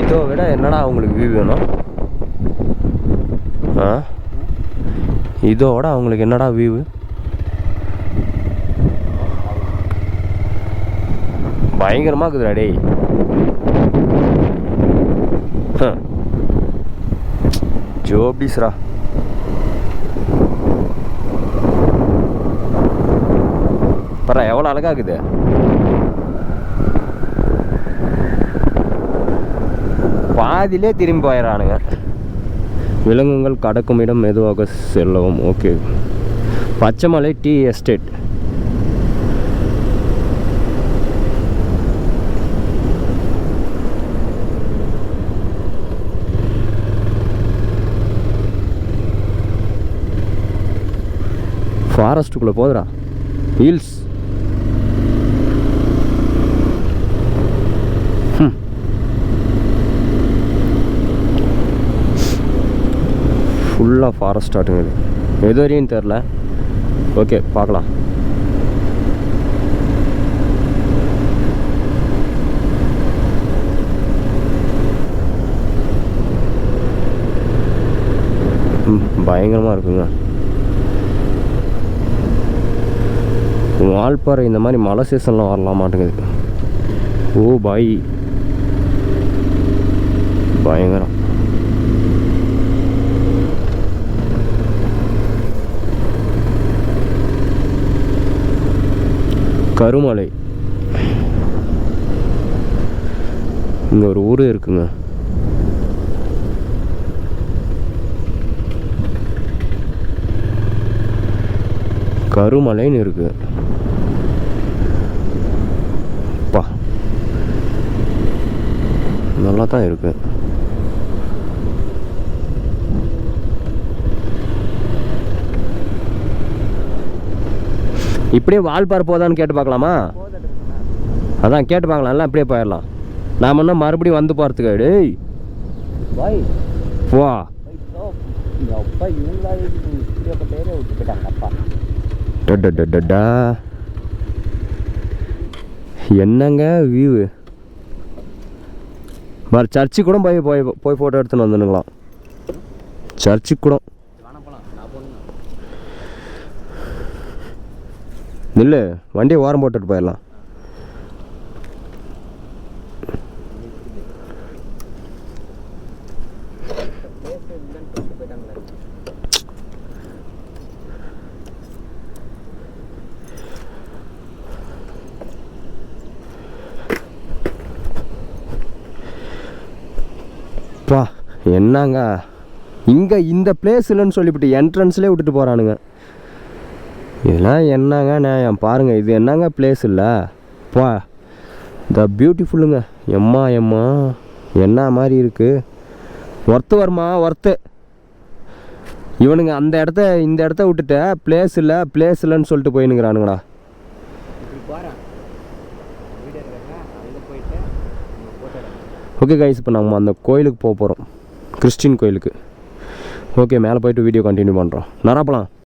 இதோ விட என்னடா அவங்களுக்கு வியூ வேணும்? ஆ? இதோட அவங்களுக்கு என்னடா வியூவு பயங்கரமாக இருக்குதுடா டேய். ஜோபிஸ்ரா பரா எவ்வளோ அழகா இருக்குது? பாதியிலே திரும்பி போயிடறானுங்க விலங்குகள் கடக்கும் இடம் மெதுவாக செல்லவும். ஓகே. Pachaimalai tea estate. ஃபாரஸ்ட்டுக்குள்ளே போதுடா. ஹீல்ஸ். ஃபுல்லாக ஃபாரஸ்ட் ஆட்டுங்க எது வரையும் தெரில ஓகே பார்க்கலாம். ம் பயங்கரமாக இருக்குங்க. வால்பாறை இந்த மாதிரி மழை சீசன்லாம் வரலாம் மாட்டேங்குது ஓ பாய். பயங்கரம். கருமலை. இங்கே ஒரு ஊர் இருக்குங்க. கருமலைன்னு இருக்கு. பா. நல்லா தான் இருக்குது இப்படியே வால்பாறை போதான்னு கேட்டு பார்க்கலாமா? அதான் கேட்டு பார்க்கலாம். எல்லாம் இப்படியே போயிடலாம். நாம என்ன மறுபடியும் வந்து போகிறதுக்கு டேய். வா. என்னங்க வியூ வேறு சர்ச்சுக்கு கூட போய் போய் போய் ஃபோட்டோ எடுத்துன்னு வந்துனுங்களாம். சர்ச்சுக்கு கூட நில்லு வண்டியை ஓரம் போட்டுட்டு போயிடலாம். பிளேஸ் பா என்னங்க? இங்கே இந்த பிளேஸ் இல்லைன்னு சொல்லிவிட்டு என்ட்ரன்ஸ்லேயே விட்டுட்டு போகிறானுங்க இதெல்லாம் என்னங்க நியாயம்? பாருங்க இது என்னங்க பிளேஸ் இல்லை? பா. த பியூட்டிஃபுல்லுங்க எம்மா எம்மா. என்ன மாதிரி இருக்குது ஒர்த்து வருமா? ஒர்த்து இவனுங்க அந்த இடத்த இந்த இடத்த விட்டுட்டு. பிளேஸ் இல்லை பிளேஸ் இல்லைன்னு சொல்லிட்டு போயினுங்கிறானுங்களா ஓகே கைஸ் இப்போ நம்ம அந்த கோயிலுக்கு போக போகிறோம் கிறிஸ்டின் கோயிலுக்கு. ஓகே மேலே போயிட்டு வீடியோ கண்டினியூ பண்ணுறோம் நராப்பலாம்